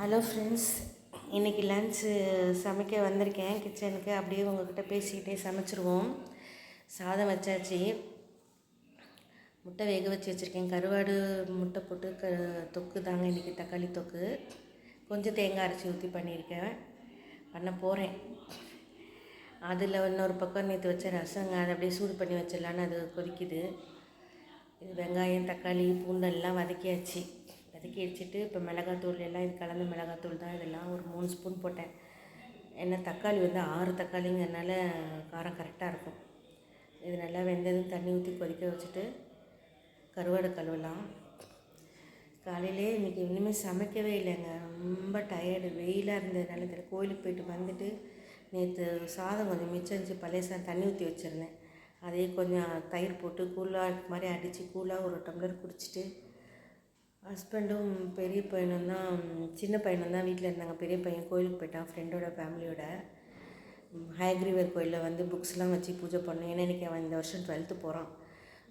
Hello friends இன்றைக்கி lunch சமைக்க வந்திருக்கேன். கிச்சனுக்கு அப்படியே உங்கள்கிட்ட பேசிக்கிட்டே சமைச்சிருவோம். சாதம் வச்சாச்சு. முட்டை வேக வச்சு வச்சுருக்கேன். கருவாடு முட்டை போட்டு க தொக்கு தாங்க இன்றைக்கி தக்காளி தொக்கு. கொஞ்சம் தேங்காய் அரைச்சி ஊற்றி பண்ணியிருக்கேன். பண்ண போகிறேன் அதில் இன்னொரு பக்கம் நேற்று வச்ச ரசங்க அதை அப்படியே சூடு பண்ணி வச்சிடலான்னு அது கொதிக்குது. இது வெங்காயம் தக்காளி பூண்டெல்லாம் வதக்கியாச்சு. வதக்கி வச்சுட்டு இப்போ மிளகாத்தூள் எல்லாம் இது கலந்த மிளகாத்தூள் தான் இதெல்லாம் ஒரு மூணு ஸ்பூன் போட்டேன். ஏன்னா தக்காளி வந்து ஆறு தக்காளிங்கிறனால காரம் கரெக்டாக இருக்கும். இது நல்லா வெந்ததும் தண்ணி ஊற்றி கொதிக்க வச்சுட்டு கருவாடு கழுவலாம். காலையிலே இன்றைக்கி இன்னுமே சமைக்கவே இல்லைங்க. ரொம்ப டயர்டு வெயிலாக இருந்ததுனால தெரியல. கோயிலுக்கு போயிட்டு வந்துட்டு நேற்று சாதம் கொஞ்சம் மிச்சம் இருந்துச்சு. பழைய சாதம் தண்ணி ஊற்றி வச்சுருந்தேன். அதே கொஞ்சம் தயிர் போட்டு கூலாக மாதிரி அடித்து கூலாக ஒரு டம்ளர் குடிச்சிட்டு ஹஸ்பண்டும் பெரிய பையனும் தான் சின்ன பையனும் தான் வீட்டில் இருந்தாங்க. பெரிய பையன் கோயிலுக்கு போயிட்டான் ஃப்ரெண்டோட ஃபேமிலியோட ஹயக்ரீவர் கோயிலில் வந்து புக்ஸ்லாம் வச்சு பூஜை பண்ணோம். ஏன்னா இன்றைக்கி அவன் இந்த வருஷம் டுவெல்த்து போகிறான்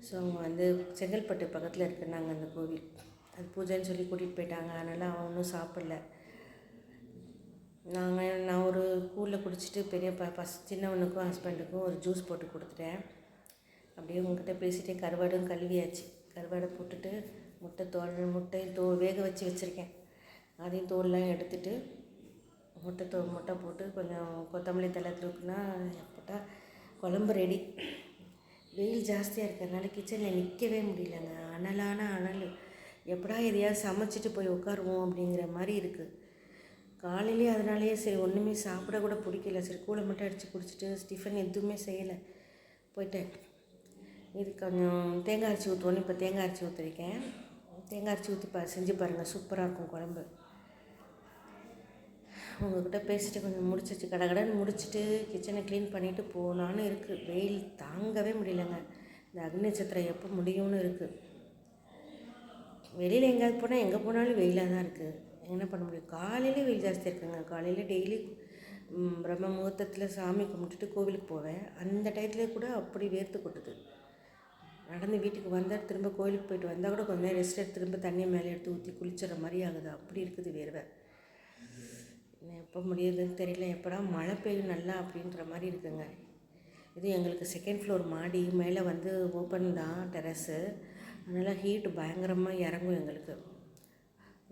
ஸோ அவங்க வந்து செங்கல்பட்டு பக்கத்தில் இருக்குன்னாங்க அந்த கோவில். அது பூஜைன்னு சொல்லி கூட்டிகிட்டு போயிட்டாங்க. அதனால் அவன் ஒன்றும் சாப்பிடல. நாங்கள் நான் ஒரு கூழில் குடிச்சிட்டு பெரிய ப பஸ் சின்னவனுக்கும் ஹஸ்பண்டுக்கும் ஒரு ஜூஸ் போட்டு கொடுத்துட்டேன். அப்படியே உங்ககிட்ட பேசிகிட்டே கருவாடும் கழுவியாச்சு. கருவாடை போட்டுட்டு முட்டை தோல் முட்டை தோ வேக வச்சு வச்சுருக்கேன். அதையும் தோல்லாம் எடுத்துட்டு முட்டை தோ முட்டை போட்டு கொஞ்சம் கொத்தமல்லி தலை தூக்குனா போட்டால் குழம்பு ரெடி வெயில் ஜாஸ்தியாக இருக்கிறதுனால கிச்சனில் நிற்கவே முடியலங்க. அனலான அனல். எப்படா எதையாவது சமைச்சிட்டு போய் உட்காருவோம் அப்படிங்கிற மாதிரி இருக்குது காலையிலேயே அதனாலேயே சரி ஒன்றுமே சாப்பிட கூட பிடிக்கல. சரி கூலை மட்டும் அடித்து குடிச்சிட்டு டிஃபன் எதுவுமே செய்யலை. போயிட்டேன். இது கொஞ்சம் தேங்காய் அரைச்சி ஊற்றுவோன்னு இப்போ தேங்காய் அரைச்சி ஊற்றிருக்கேன் தேங்காய் அரைச்சி ஊற்றி பா செஞ்சு பாருங்கள் சூப்பராக இருக்கும் குழம்பு. உங்கள்கிட்ட பேசிட்டு கொஞ்சம் முடிச்சிச்சு கடகடன்னு முடிச்சுட்டு கிச்சனை க்ளீன் பண்ணிவிட்டு போகலான்னு இருக்குது வெயில் தாங்கவே முடியலங்க. இந்த அக்னி நட்சத்திரம் எப்போ முடியும்னு இருக்குது வெளியில் எங்கேயாவது போனால் எங்கே போனாலும் வெயிலாக தான் இருக்குது என்ன பண்ண முடியும்? காலையிலே வெயில் ஜாஸ்தியாக இருக்குங்க. காலையில் டெய்லி பிரம்ம முகூர்த்தத்தில் சாமி கும்பிட்டுட்டு கோவிலுக்கு போவேன். அந்த டயத்துலேயே கூட அப்படி வேர்த்து கொட்டுது. நடந்து வீட்டுக்கு வந்தால் திரும்ப கோயிலுக்கு போயிட்டு வந்தால் கூட கொஞ்சம் நேரம் ரெஸ்ட் எடுத்து திரும்ப தண்ணியை மேலே எடுத்து ஊற்றி குளிச்சிடுற மாதிரி ஆகுது. அப்படி இருக்குது வேர்வை. எப்போ முடியுதுன்னு தெரியல. எப்படா மழை பெய்யும் நல்லா அப்படின்ற மாதிரி இருக்குங்க. இது எங்களுக்கு செகண்ட் ஃப்ளோர் மாடி மேலே வந்து ஓப்பன் தான் டெரஸு அதனால் ஹீட்டு பயங்கரமாக இறங்கும் எங்களுக்கு.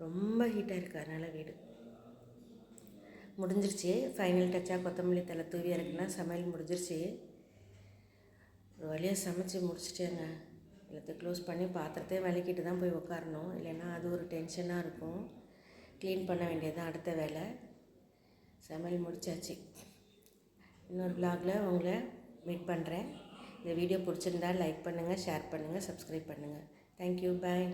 ரொம்ப ஹீட்டாக இருக்குது அதனால் வீடு. முடிஞ்சிருச்சு. ஃபைனல் டச்சாக கொத்தமல்லி தலை தூவி இறக்குனா சமையல் முடிஞ்சிருச்சு. ஒரு வழியாக சமைச்சு முடிச்சிட்டேங்க. எல்லாத்தையும் க்ளோஸ் பண்ணி பாத்திரத்தையும் விளக்கிட்டு தான் போய் உட்காரணும் இல்லைன்னா அது ஒரு டென்ஷனாக இருக்கும். க்ளீன் பண்ண வேண்டியது தான் அடுத்த வேலை. சமையல் முடித்தாச்சு இன்னொரு பிளாகில் உங்களை மீட் பண்ணுறேன் இந்த வீடியோ பிடிச்சிருந்தா லைக் பண்ணுங்கள் ஷேர் பண்ணுங்கள் சப்ஸ்கிரைப் பண்ணுங்கள் தேங்க்யூ பாய்